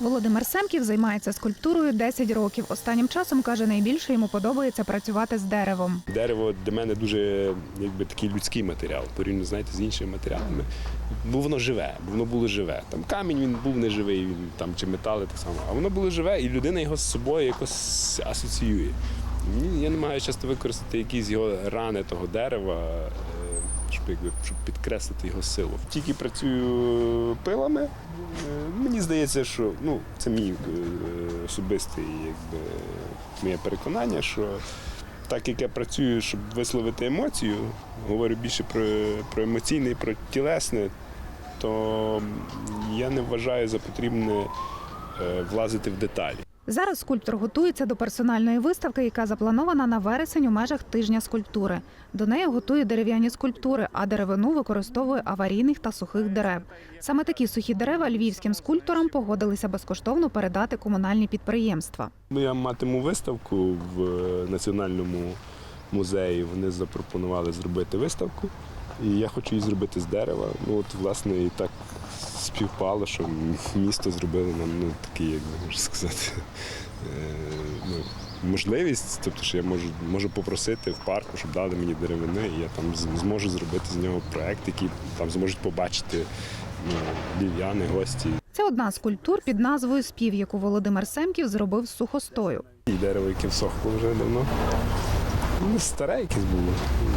Володимир Семків займається скульптурою 10 років. Останнім часом каже, найбільше йому подобається працювати з деревом. Дерево для мене дуже якби такий людський матеріал, порівняно знаєте, з іншими матеріалами. Бо воно живе, бо воно було живе. Там камінь він був не живий, він там чи метали так само. А воно було живе, і людина його з собою якось асоціює. Я намагаюся часто використати якісь його рани того дерева, якби, щоб підкреслити його силу. Тільки працюю пилами. е, Мені здається, що ну, це мій е, особистий якби, моє переконання, що так як я працюю, щоб висловити емоцію, говорю більше про, про емоційне і про тілесне, то я не вважаю за потрібне е, влазити в деталі. Зараз скульптор готується до персональної виставки, яка запланована на вересень у межах тижня скульптури. До неї готує дерев'яні скульптури, а деревину використовує аварійних та сухих дерев. Саме такі сухі дерева львівським скульпторам погодилися безкоштовно передати комунальні підприємства. Ну, Я матиму виставку в е, національному музеї. Вони запропонували зробити виставку, і я хочу її зробити з дерева. Ну от власне і так співпало, що місто зробило нам ну, такий, як би можна сказати, е, ну, можливість. Тобто, що я можу, можу попросити в парку, щоб дали мені деревини, і я там зможу зробити з нього проект, який там зможуть побачити ну, львів'яни, гості. Це одна з скульптур під назвою Спів, яку Володимир Семків зробив з сухостою. І дерево, яке всохло вже давно. Ну, старе якесь було.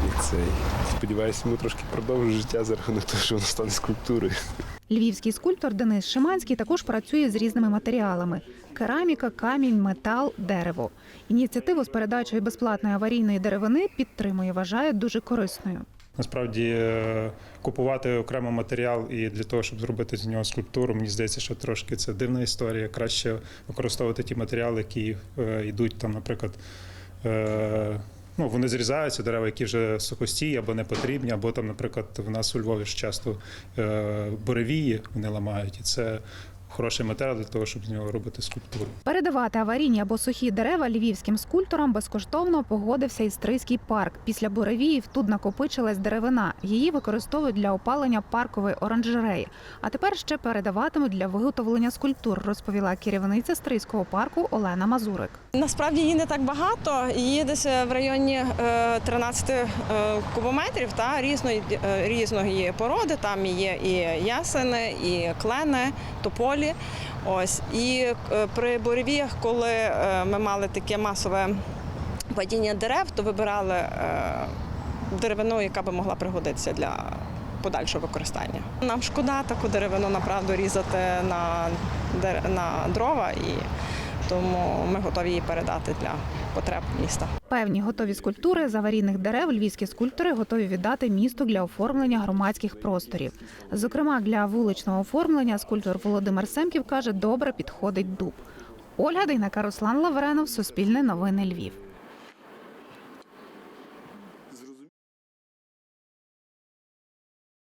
І цей. Сподіваюся, йому трошки продовжить життя за рахунок того, що воно стане скульптурою. Львівський скульптор Денис Шиманський також працює з різними матеріалами: кераміка, камінь, метал, дерево. Ініціативу з передачою безплатної аварійної деревини підтримує, вважає дуже корисною. Насправді е, купувати окремо матеріал і для того, щоб зробити з нього скульптуру, мені здається, що трошки це дивна історія. Краще використовувати ті матеріали, які е, йдуть там, наприклад. Ну, вони зрізаються дерева, які вже сухості або не потрібні, або там, наприклад, в нас у Львові ж часто е, буревії вони ламають, і це хороший матеріал для того, щоб з нього робити скульптуру. Передавати аварійні або сухі дерева львівським скульпторам безкоштовно погодився Істрийський парк. Після буревіїв тут накопичилась деревина. Її використовують для опалення паркової оранжереї. А тепер ще передаватимуть для виготовлення скульптур, розповіла керівниця Стрийського парку Олена Мазурик. Насправді її не так багато. Її десь в районі е, 13 е, кубометрів та різної е, різної породи. Там є і ясени, і клени, тополі. Ось і е, при буревіях, коли е, ми мали таке масове падіння дерев, то вибирали е, деревину, яка би могла пригодитися для подальшого використання. Нам шкода таку деревину направду різати на, на дрова і тому ми готові її передати для потреб міста. Певні готові скульптури з аварійних дерев львівські скульптори готові віддати місту для оформлення громадських просторів. Зокрема, для вуличного оформлення скульптор Володимир Семків каже, добре підходить дуб. Ольга Дейнака, Руслан Лавренов, Суспільне новини Львів.